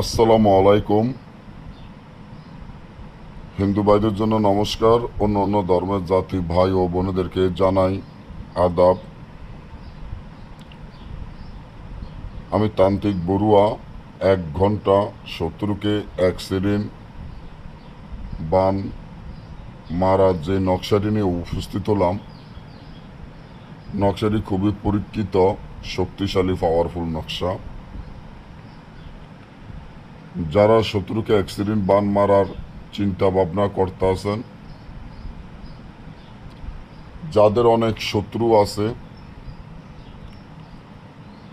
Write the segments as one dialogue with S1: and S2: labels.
S1: আসসালামু আলাইকুম। হিন্দু ভাইদের জন্য নমস্কার। অন্য অন্য ধর্মের জাতি, ভাই ও বোনেদেরকে জানাই আদাব। আমি তান্ত্রিক বড়ুয়া, এক ঘণ্টা শত্রুকে, এক সেকেন্ড বান মারা যে নকশাটি নিয়ে উপস্থিত হলাম, নকশাটি খুবই পরীক্ষিত, শক্তিশালী পাওয়ারফুল নকশা। যারা শত্রুকে অ্যাক্সিডেন্ট বান মারার চিন্তা ভাবনা করতে আছেন, যাদের অনেক শত্রু আছে,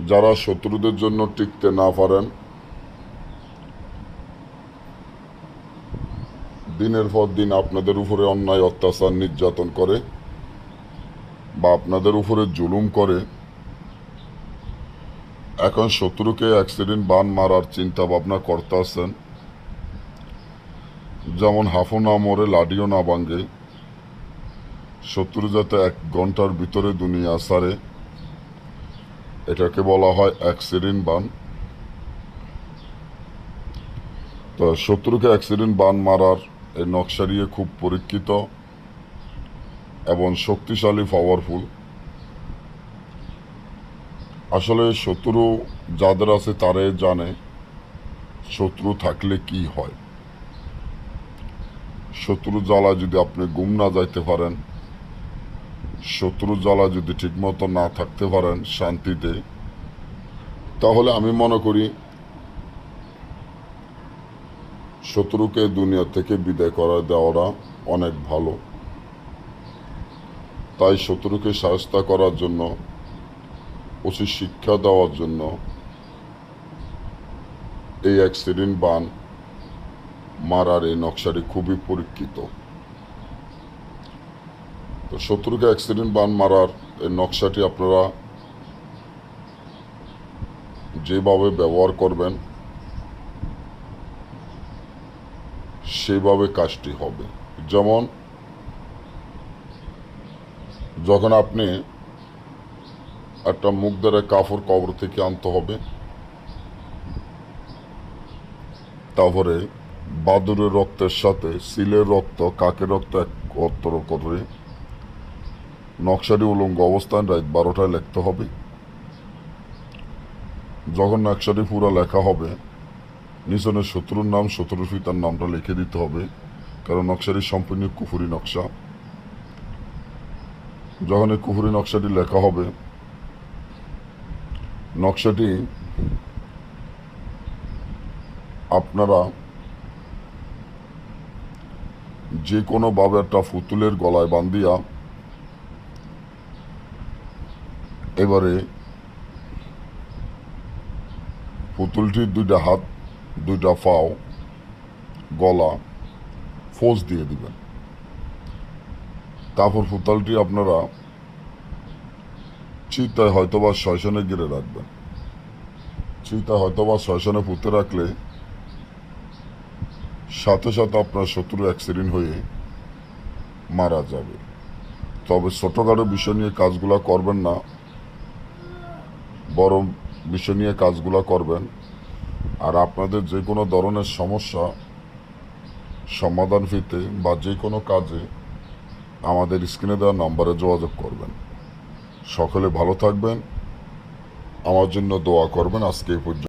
S1: যারা শত্রুদের জন্য টিকতে না পারেন, দিনের পর দিন আপনাদের উপরে অন্যায় অত্যাচার নির্যাতন করে বা আপনাদের উপরে জুলুম করে এখন শত্রুকে অ্যাক্সিডেন্ট বান মারার চিন্তা ভাবনা করতে আছেন। যেমন হাফও না মরে লাডিও না ভাঙ্গে শত্রু যাতে এক ঘণ্টার ভিতরে দুনিয়া সারে, এটাকে বলা হয় অ্যাক্সিডেন্ট বান। তো শত্রুকে অ্যাক্সিডেন্ট বান মারার এই নকশারিয়ে খুব পরীক্ষিত এবং শক্তিশালী পাওয়ারফুল আসলে শত্রু যাদের আছে তারাই জানে শত্রু থাকলে কি হয়। শত্রু জ্বালা যদি আপনি গুম না যাইতে পারেন, শত্রু জ্বালা যদি ঠিকমতো না থাকতে পারেন শান্তিতে, তাহলে আমি মনে করি শত্রুকে দুনিয়া থেকে বিদায় করা দেওয়াটা অনেক ভালো। তাই শত্রুকে সাহস্তা করার জন্য উচিত শিক্ষা দেওয়ার জন্য এই অ্যাক্সিডেন্ট বান মারার এই নকশাটি খুবই পরীক্ষিত। তো শত্রুকে অ্যাক্সিডেন্ট বান মারার এই নকশাটি আপনারা যেভাবে ব্যবহার করবেন, সেভাবে কাজটি হবে। যেমন, যখন আপনি একটা মুখ দ্বারা কাফর কবর থেকে আনতে হবে। তারপরে বাদুরের রক্তের সাথে, সিলের রক্ত, কাকের রক্ত এক একত্র করে নকশাটি উলঙ্গ অবস্থান রাত বারোটায় লিখতে হবে। যখন নকশাটি পুরো লেখা হবে নিচনের শত্রুর নাম, শত্রুর পিতার নামটা লিখে দিতে হবে, কারণ নকশাটি সম্পূর্ণ কুফুরি নকশা। যখন এই কুফুরি নকশাটি লেখা হবে নকশাটি আপনারা যে কোনোভাবে একটা ফুতুলের গলায় বান্ধিয়া এবারে পুতুলটির দুইটা হাত, দুইটা পাও, গলা ফোঁস দিয়ে দিবেন। তারপর পুতালটি আপনারা চিতায় হয়তোবা শয়সনে গিরে রাখবেন। চিতায় হয়তোবা শয়সনে পুঁতে রাখলে সাথে সাথে আপনার শত্রু অ্যাক্সিডেন্ট হয়ে মারা যাবে। তবে ছোটোখাটো বিষয় নিয়ে কাজগুলো করবেন না বড় বিষয় নিয়ে কাজগুলো করবেন। আর আপনাদের যে কোনো ধরনের সমস্যা সমাধান পেতে বা যে কোনো কাজে আমাদের স্ক্রিনে দেওয়া নম্বরে যোগাযোগ করবেন। সকলে ভালো থাকবেন। আমার জন্য দোয়া করবেন আজকে এই পর্যন্ত।